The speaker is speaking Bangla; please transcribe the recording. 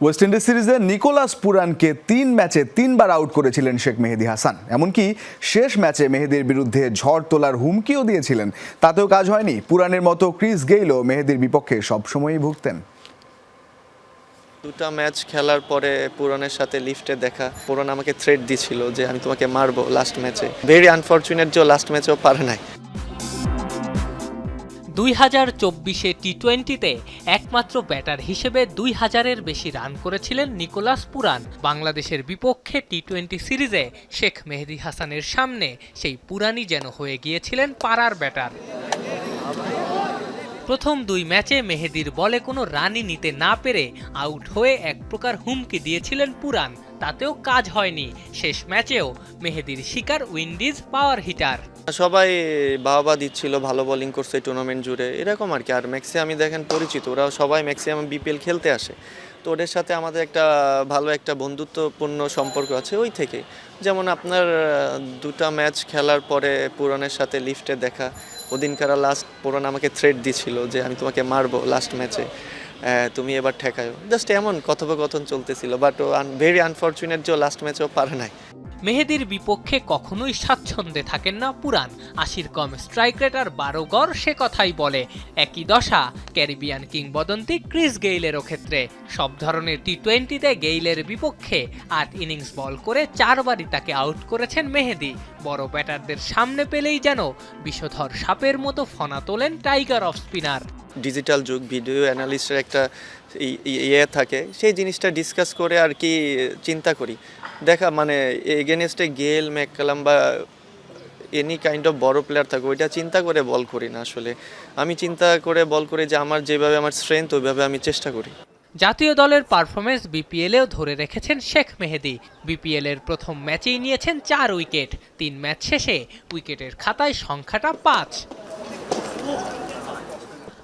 ওয়েস্ট ইন্ডিজ সিরিজে নিকোলাস পুরানকে তিন ম্যাচে তিনবার আউট করেছিলেন শেখ মেহেদি হাসান। এমনকি শেষ ম্যাচে মেহেদির বিরুদ্ধে ঝড় তোলার হুমকিও দিয়েছিলেন। তাতেও কাজ হয়নি। পুরানের মতো ক্রিস গেইলও মেহেদির বিপক্ষে সবসময়ই ভুগতেন। দুটা ম্যাচ খেলার পরে পুরানের সাথে লিফটে দেখা। পুরান আমাকে থ্রেড দিছিল যে আমি তোমাকে মারবো লাস্ট ম্যাচে ভেরি আনফর্চুনেট যে লাস্ট ম্যাচেও পারে নাই। দুই হাজার চব্বিশে টি টোয়েন্টিতে একমাত্র ব্যাটার হিসেবে দুই হাজারের বেশি রান করেছিলেন নিকোলাস পুরান। বাংলাদেশের বিপক্ষে টি টোয়েন্টি সিরিজে শেখ মেহেদি হাসানের সামনে সেই পুরানই যেন হয়ে গিয়েছিলেন পাড়ার ব্যাটার। প্রথম দুই ম্যাচে মেহেদির বলে কোনো রানই নিতে না পেরে আউট হয়ে এক প্রকার হুমকি দিয়েছিলেন পুরান। তাতেও কাজ হয়নি। শেষ ম্যাচেও মেহেদির শিকার উইন্ডিজ পাওয়ার হিটার। সবাই বাহবা দিচ্ছিল, ভালো বোলিং করছে টুর্নামেন্ট জুড়ে। এরকম আর কি। আর ম্যাক্সি আমি দেখেন পরিচিত। ওরা সবাই ম্যাক্সিমাম বিপিএল খেলতে আসে। তো ওদের সাথে আমাদের একটা ভালো একটা বন্ধুত্বপূর্ণ সম্পর্ক আছে ওই থেকে। যেমন আপনার দুটা ম্যাচ খেলার পরে পুরানের সাথে লিফটে দেখা। ওদিনকার লাস্ট পুরান আমাকে থ্রেড দিছিল যে আমি তোমাকে মারবো লাস্ট ম্যাচে তুমি এবার ঠেকায়ো। জাস্ট এমন কথোপকথন চলতেছিল বাট ও ভেরি আনফর্চুনেট যে লাস্ট ম্যাচেও পারে নাই। মেহেদির বিপক্ষে কখনোই স্বাচ্ছন্দ্যে থাকেন না পুরান। আশির কম স্ট্রাইক রেট আর বারো গড় সে কথাই বলে। একই দশা, ক্যারিবিয়ান কিংবদন্তি ক্রিস গেইলেরও ক্ষেত্রে। সব ধরনের টি টোয়েন্টিতে গেইলের বিপক্ষে আট ইনিংস বল করে চারবারই তাকে আউট করেছেন মেহেদি। বড় ব্যাটারদের সামনে পেলেই যেন বিষধর সাপের মতো ফনা তোলেন টাইগার অফ স্পিনার ডিজিটাল যুগ ভিডিও অ্যানালিস্টের একটা ইয়ে থাকে, সেই জিনিসটা ডিসকাস করে আর কি চিন্তা করি। দেখা মানে এগেনস্টে গেল ম্যাককালাম বা এনি কাইন্ড অফ বড় প্লেয়ার থাকে, ওইটা চিন্তা করে বল করি না আসলে। আমি চিন্তা করে বল করি যে আমার যেভাবে আমার স্ট্রেংথ ওইভাবে আমি চেষ্টা করি। জাতীয় দলের পারফরমেন্স বিপিএলেও ধরে রেখেছেন শেখ মেহেদি। বিপিএল এর প্রথম ম্যাচেই নিয়েছেন চার উইকেট। তিন ম্যাচ শেষে উইকেটের খাতায় সংখ্যাটা পাঁচ।